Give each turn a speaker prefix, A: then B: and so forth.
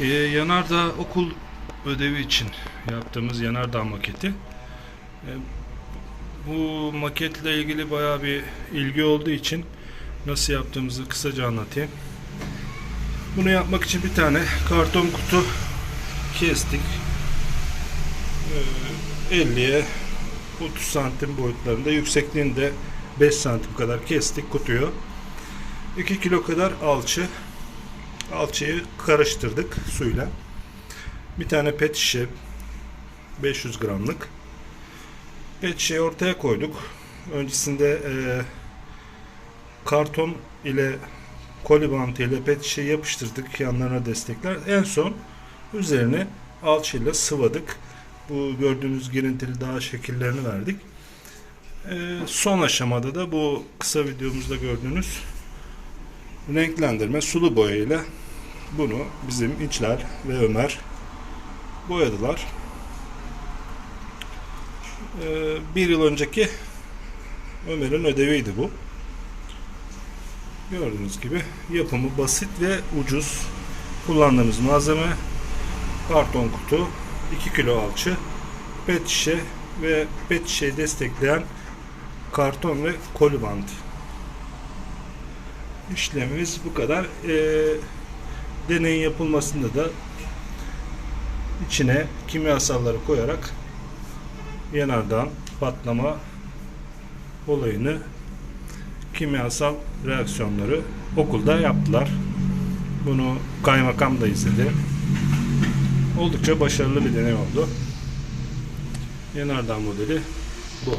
A: Ee, yanardağ okul ödevi için yaptığımız yanardağ maketi. Ee, bu maketle ilgili bayağı bir ilgi olduğu için nasıl yaptığımızı kısaca anlatayım. Bunu yapmak için bir tane karton kutu kestik. Ee, 50'ye 30 santim boyutlarında yüksekliğinde 5 santim kadar kestik kutuyu. 2 kilo kadar alçı alçıyı karıştırdık suyla. Bir tane pet şişe 500 gramlık. Pet şişeyi ortaya koyduk. Öncesinde e, karton ile koli ile pet şişeyi yapıştırdık yanlarına destekler. En son üzerine alçıyla sıvadık. Bu gördüğünüz girintili dağ şekillerini verdik. E, son aşamada da bu kısa videomuzda gördüğünüz renklendirme sulu boya ile bunu bizim İçler ve Ömer boyadılar. Ee, bir yıl önceki Ömer'in ödeviydi bu. Gördüğünüz gibi yapımı basit ve ucuz. Kullandığımız malzeme karton kutu, 2 kilo alçı, pet şişe ve pet şişeyi destekleyen karton ve koli bant. İşlemimiz bu kadar. Ee, deneyin yapılmasında da içine kimyasalları koyarak yanardan patlama olayını kimyasal reaksiyonları okulda yaptılar. Bunu kaymakam da izledi. Oldukça başarılı bir deney oldu. Yanardağ modeli bu.